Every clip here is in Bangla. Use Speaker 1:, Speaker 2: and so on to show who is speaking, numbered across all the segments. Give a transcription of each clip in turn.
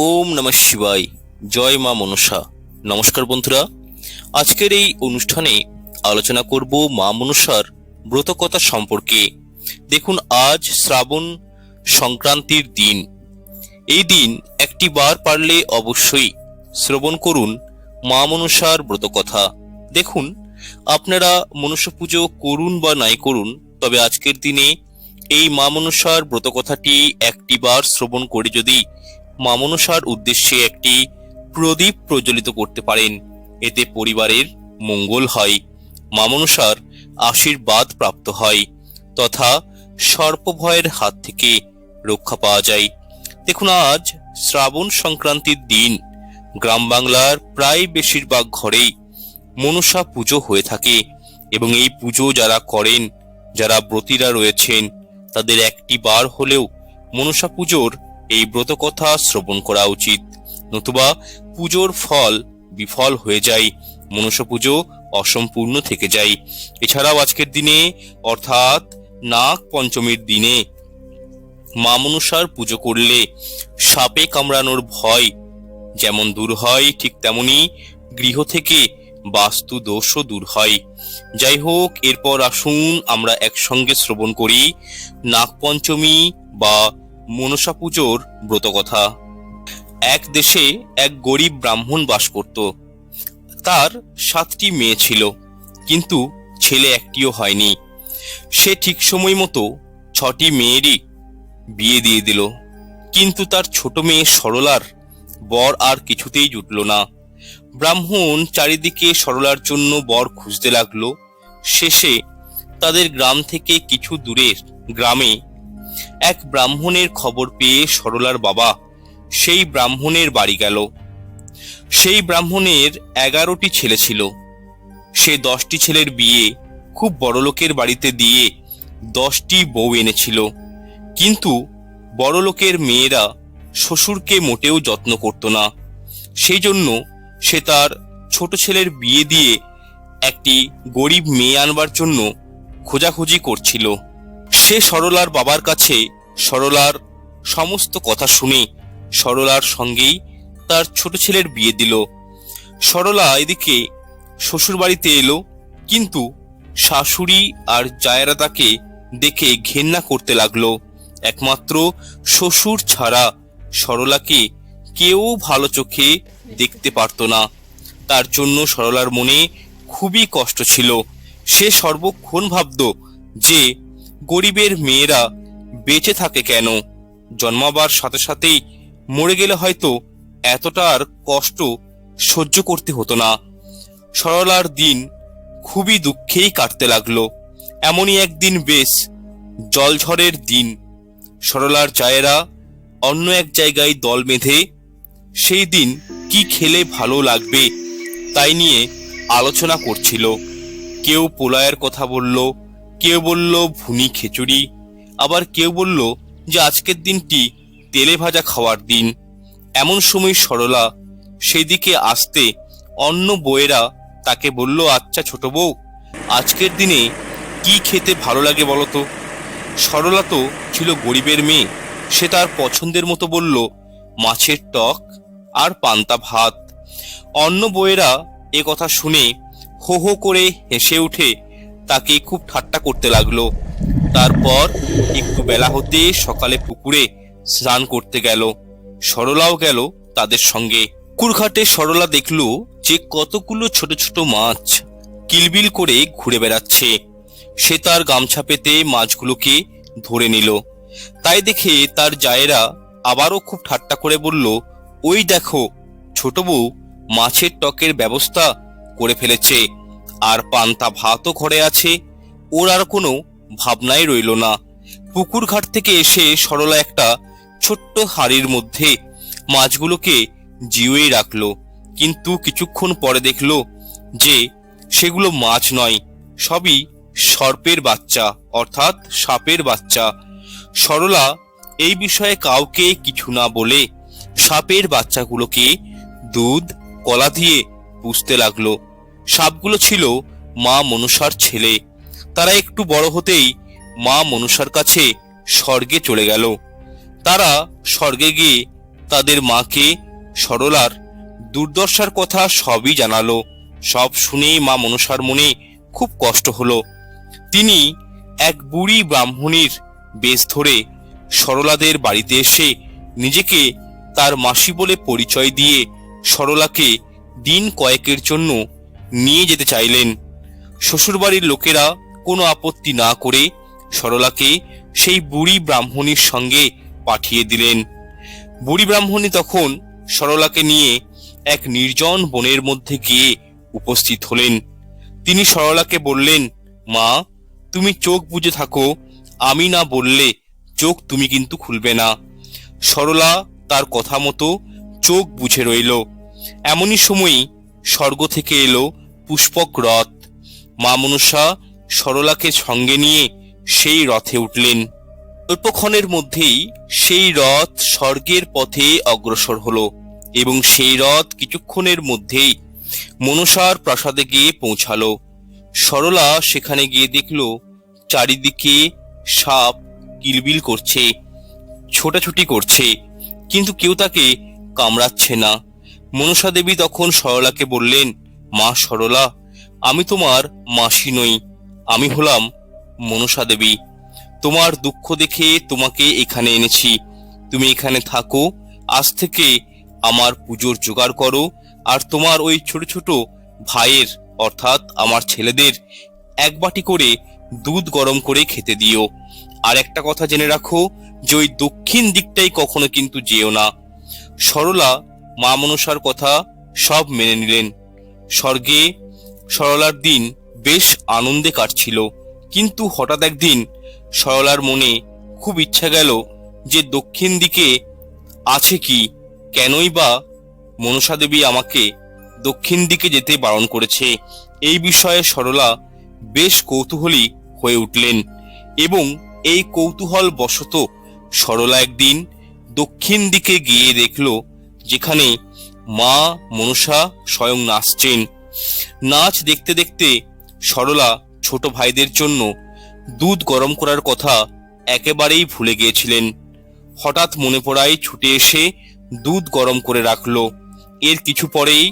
Speaker 1: ওম নমঃ শিবায়। জয় মা মনসা। নমস্কার বন্ধুরা, আজকের এই অনুষ্ঠানে আলোচনা করব মা মনসার ব্রতকথা সম্পর্কে। দেখুন, আজ শ্রাবণ সংক্রান্তির দিন। এই দিন একটি বার পারলে অবশ্যই শ্রবণ করুন মা মনসার ব্রতকথা। দেখুন, আপনারা মনসা পুজো করুন বা নাই করুন, তবে আজকের দিনে এই মা মনসার ব্রতকথাটি একটি বার শ্রবণ করে যদি মা মনসার উদ্দেশ্যে একটি প্রদীপ প্রজ্বলিত করতে পারেন। এতে পরিবারের মঙ্গল হয়। মা মনসার আশীর্বাদ প্রাপ্ত হয় তথা সর্পভয়ের হাত থেকে রক্ষা পাওয়া যায়। দেখুন আজ শ্রাবণ সংক্রান্তির দিন। গ্রাম বাংলার প্রায় বেশিরভাগ ঘরেই মনসা পুজো হয়ে থাকে এবং এই পুজো যারা করেন, যারা ব্রতীরা রয়েছেন, তাদের একটি বার হলেও মনসা পুজোর এই ব্রতকথা শ্রবণ করা উচিত। নতুবা পুজোর ফল বিফল হয়ে যায় মনসা পুজো অসম্পূর্ণ থেকে যায়। এছাড়াও আজকের দিনে, অর্থাৎ নাগ পঞ্চমীর দিনে, মা মনসার পুজো করলে সাপে কামড়ানোর ভয় যেমন দূর হয়, ঠিক তেমনি গৃহ থেকে বাস্তু দোষও দূর হয়। যাই হোক, এরপর আসুন আমরা একসঙ্গে শ্রবণ করি, নাগপঞ্চমী বা মনসা পুজোর ব্রতকথা। এক দেশে এক গরিব ব্রাহ্মণ বাস করত। তার সাতটি মেয়ে ছিল, কিন্তু ছেলে একটিও হয়নি। সে ঠিক সময় মতো ছটি মেয়েরই বিয়ে দিয়ে দিল। কিন্তু তার ছোট মেয়ে সরলার বর আর কিছুতেই জুটল না। ব্রাহ্মণ চারিদিকে সরলার জন্য বর খুঁজতে লাগল। শেষে তাদের গ্রাম থেকে কিছু দূরের গ্রামে এক ব্রাহ্মণের খবর পেয়ে সরলার বাবা সেই ব্রাহ্মণের বাড়ি গেল। সেই ব্রাহ্মণের এগারোটি ছেলে ছিল। সে দশটি ছেলের বিয়ে খুব বড়লোকের বাড়িতে দিয়ে দশটি বউ এনেছিল। কিন্তু বড়লোকের মেয়েরা শ্বশুরকে মোটেও যত্ন করত না। সেই জন্য সে তার ছোট ছেলের বিয়ে দিয়ে একটি গরিব মেয়ে আনবার জন্য খোঁজাখুঁজি করছিল। সে সরলার বাবার কাছে সরলার সমস্ত কথা শুনে সরলার সঙ্গেই তার ছোট ছেলের বিয়ে দিল। সরলা এদিকে শ্বশুর বাড়িতে এলো, কিন্তু শাশুড়ি আর জায়রা তাকে দেখে ঘেন্না করতে লাগল। একমাত্র শ্বশুর ছাড়া সরলাকে কেউ ভালো চোখে দেখতে পারতো না। তার জন্য সরলার মনে খুবই কষ্ট ছিল। সে সর্বক্ষণ ভাবত যে গরিবের মেয়েরা বেঁচে থাকে কেন? জন্মাবার সাথে সাথেই মরে গেলে হয়তো এতটা আর কষ্ট সহ্য করতে হতো না। সরলার দিন খুবই দুঃখেই কাটতে লাগল। এমনই একদিন বেশ জলঝড়ের দিন। সরলার জায়েরা অন্য এক জায়গায় দল বেঁধে সেই দিন কি খেলে ভালো লাগবে তাই নিয়ে আলোচনা করছিল। কেউ পোলায়ের কথা বলল কেউ বলল, ভুনি খিচুড়ি। আবার কেউ বলল যে, আজকের দিনটি তেলে ভাজা খাওয়ার দিন। এমন সময় সরলা সেদিকে আসতে অন্য বউয়েরা তাকে বলল আচ্ছা ছোট বউ, আজকের দিনে কি খেতে ভালো লাগে বলতো সরলা তো ছিল গরিবের মেয়ে। সে তার পছন্দের মতো বলল, মাছের টক আর পান্তা ভাত। অন্য বউয়েরা এ কথা শুনে হো হো করে হেসে উঠে তাকে খুব ঠাট্টা করতে লাগল। তারপর একটু বেলা হতে সকালে পুকুরে স্নান করতে গেল। সরলাও গেল তাদের সঙ্গে। পুকুরঘাটে সরলা দেখল যে কতগুলো ছোট ছোট মাছ কিলবিল করে ঘুরে বেড়াচ্ছে। সে তার গামছা পেতে মাছগুলোকে ধরে নিল। তাই দেখে তার জায়েরা আবারও খুব ঠাট্টা করে বলল, ওই দেখো, ছোট বউ মাছের টকের ব্যবস্থা করে ফেলেছে। আর পান্তা ভাতও ঘরে আছে। ওর আর কোনো ভাবনাই রইল না। পুকুর ঘাট থেকে এসে সরলা একটা ছোট্ট হাড়ির মধ্যে মাছগুলোকে জিওয়ে রাখল। কিন্তু কিছুক্ষণ পরে দেখল যে সেগুলো মাছ নয়, সবই সর্পের বাচ্চা, অর্থাৎ সাপের বাচ্চা। সরলা এই বিষয়ে কাউকে কিছু না বলে সাপের বাচ্চাগুলোকে দুধ, কলা দিয়ে পুষতে লাগল। সাপগুলো ছিল মা মনুষার ছেলে। তারা একটু বড় হতেই মা মনুষার কাছে স্বর্গে চলে গেল। তারা স্বর্গে গিয়ে তাদের মাকে, সরলার দুর্দশার কথা সবই জানালো। সব শুনে মা মনসার মনে খুব কষ্ট হলো। তিনি এক বুড়ি ব্রাহ্মণীর বেশ ধরে সরলাদের বাড়িতে এসে নিজেকে তার মাসি বলে পরিচয় দিয়ে সরলাকে দিন কয়েকের জন্য নিয়ে যেতে চাইলেন। শ্বশুরবাড়ির লোকেরা কোনো আপত্তি না করে সরলাকে সেই বুড়ি ব্রাহ্মণীর সঙ্গে পাঠিয়ে দিলেন। বুড়ি ব্রাহ্মণী তখন সরলাকে নিয়ে এক নির্জন বনের মধ্যে গিয়ে উপস্থিত হলেন। তিনি সরলাকে বললেন, মা, তুমি চোখ বুজে থাকো, আমি না বললে চোখ তুমি কিন্তু খুলবে না। সরলা তার কথা মতো চোখ বুঝে রইল। এমনই সময়ই স্বর্গ থেকে এলো পুষ্পক রথ। মা মনসা সরলাকে সঙ্গে নিয়ে সেই রথে উঠলেন। অল্পক্ষণের মধ্যেই সেই রথ স্বর্গের পথে অগ্রসর হলো এবং সেই রথ কিছুক্ষণের মধ্যেই মনসার প্রাসাদে গিয়ে পৌঁছালো। সরলা সেখানে গিয়ে দেখল চারিদিকে সাপ কিলবিল করছে, ছোটাছুটি করছে, কিন্তু কেউ তাকে কামড়াচ্ছে না। মনসা দেবী তখন সরলাকে বললেন মা সরলা, আমি তোমার মাসি নই, আমি হলাম মনসা দেবী। তোমার দুঃখ দেখে তোমাকে এখানে এনেছি। তুমি এখানে থাকো, আজ থেকে আমার পুজোর জোগাড় করো, আর তোমার ওই ছোট ছোট ভাইয়ের, অর্থাৎ আমার ছেলেদের, এক বাটি করে দুধ গরম করে খেতে দিও। আর একটা কথা জেনে রাখো, যে ওই দক্ষিণ দিকটাই কখনো কিন্তু যেও না। সরলা, মা মনসার কথা সব মেনে নিলেন। স্বর্গে সরলার দিন বেশ আনন্দে কাটছিল। কিন্তু হঠাৎ একদিন সরলার মনে খুব ইচ্ছা গেল যে দক্ষিণ দিকে আছে কি, কেনই বা মনসা দেবী আমাকে দক্ষিণ দিকে যেতে বারণ করেছে। এই বিষয়ে সরলা বেশ কৌতূহলী হয়ে উঠলেন এবং এই কৌতূহল বশত সরলা একদিন দক্ষিণ দিকে গিয়ে দেখল যেখানে মা মনসা স্বয়ং নাচছেন। নাচ দেখতে দেখতে সরলা ছোট ভাইদের জন্য দুধ গরম করার কথা একেবারেই ভুলে গিয়েছিলেন। হঠাৎ মনে পড়ায় ছুটে এসে দুধ গরম করে রাখল। এর কিছু পরেই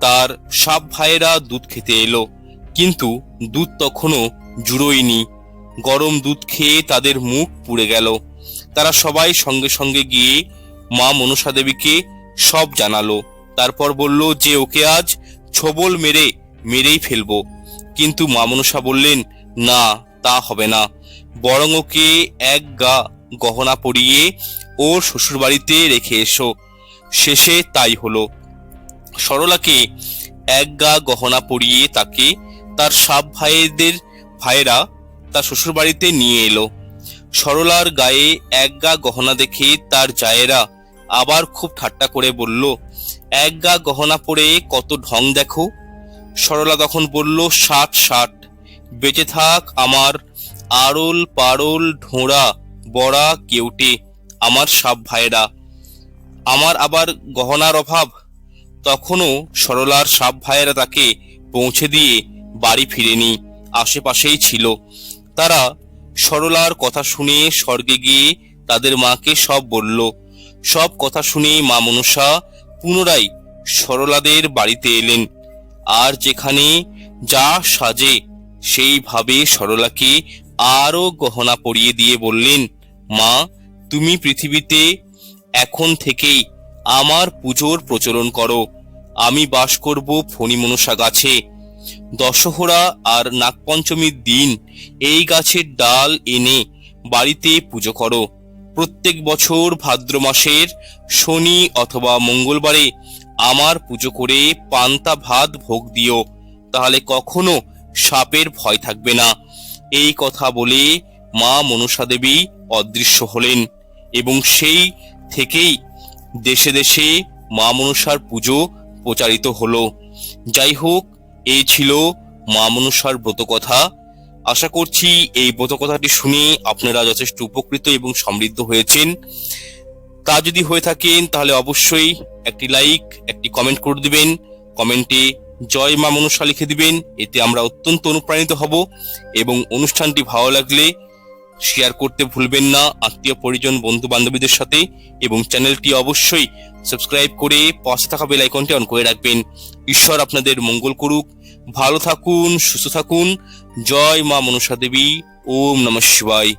Speaker 1: তার সাপ ভাইয়েরা দুধ খেতে এলো, কিন্তু দুধ তখনও জুড়োয়নি। গরম দুধ খেয়ে তাদের মুখ পুড়ে গেল। তারা সবাই সঙ্গে সঙ্গে গিয়ে মা মনসা দেবীকে সব জানালো। তারপর বলল যে ওকে আজ ছবল মেরে, মেরেই ফেলব। কিন্তু মা মনসা বললেন, না, তা হবে না। বরং ওকে এক গা গহনা পরিয়ে ওর শ্বশুরবাড়িতে রেখে এসো। শেষে তাই হলো। সরলাকে এক গা গহনা পরিয়ে তাকে তার সাপ ভাইদের ভাইয়েরা তার শ্বশুরবাড়িতে নিয়ে এলো। সরলার গায়ে এক গা গহনা দেখে তার জায়েরা আবার খুব ঠাট্টা করে বলল, এক গা গহনা পরে কত ঢং দেখো। সরলা তখন বলল, ষাট ষাট। বেঁচে থাক আমার আড়ল পাড়ল ঢোঁড়া, বড়া কেউটে, আমার সাপ ভাইয়েরা। আমার আবার গহনার অভাব। তখনও সরলার সাপ ভাইয়েরা তাকে পৌঁছে দিয়ে বাড়ি ফিরেনি, আশেপাশেই ছিল। তারা সরলার কথা শুনে স্বর্গে গিয়ে তাদের মাকে সব বলল সব কথা শুনে মা মনসা পুনরায় সরলাদের বাড়িতে এলেন। আর যেখানে যা সাজে, সেইভাবে সরলাকে আরও গহনা পরিয়ে দিয়ে বললেন, মা, তুমি পৃথিবীতে এখন থেকেই আমার পুজোর প্রচলন করো। আমি বাস করব ফণি মনসা গাছে। দশহরা আর নাগপঞ্চমীর দিন এই গাছের ডাল এনে বাড়িতে পুজো করো। প্রত্যেক বছর ভাদ্র মাসের শনি অথবা মঙ্গলবারে আমার পুজো করে পান্তা ভাত ভোগ দিও। তাহলে কখনো সাপের ভয় থাকবে না। এই কথা বলে মা মনসা দেবী অদৃশ্য হলেন এবং সেই থেকেই দেশে দেশে মা মনসার পুজো প্রচারিত হলো। যাই হোক এই ছিল মা মনসার ব্রতকথা। আশা করছি এই বোধকথাটি শুনে আপনারা যথেষ্ট উপকৃত এবং সমৃদ্ধ হয়েছেন। তা যদি হয়ে থাকেন তাহলে অবশ্যই একটি লাইক একটি কমেন্ট করে দিবেন। কমেন্টে জয় মা মনসা লিখে দিবেন। এতে আমরা অত্যন্ত অনুপ্রাণিত হব এবং অনুষ্ঠানটি ভালো লাগলে শেয়ার করতে ভুলবেন না আত্মীয় পরিজন বন্ধু বান্ধবীদের সাথে এবং চ্যানেলটি অবশ্যই সাবস্ক্রাইব করে পাশে থাকা বেল আইকনটি অন করে রাখবেন। ঈশ্বর আপনাদের মঙ্গল করুক। ভালো থাকুন সুস্থ থাকুন। জয় মা মনসা দেবী। ওম নম শিবায়।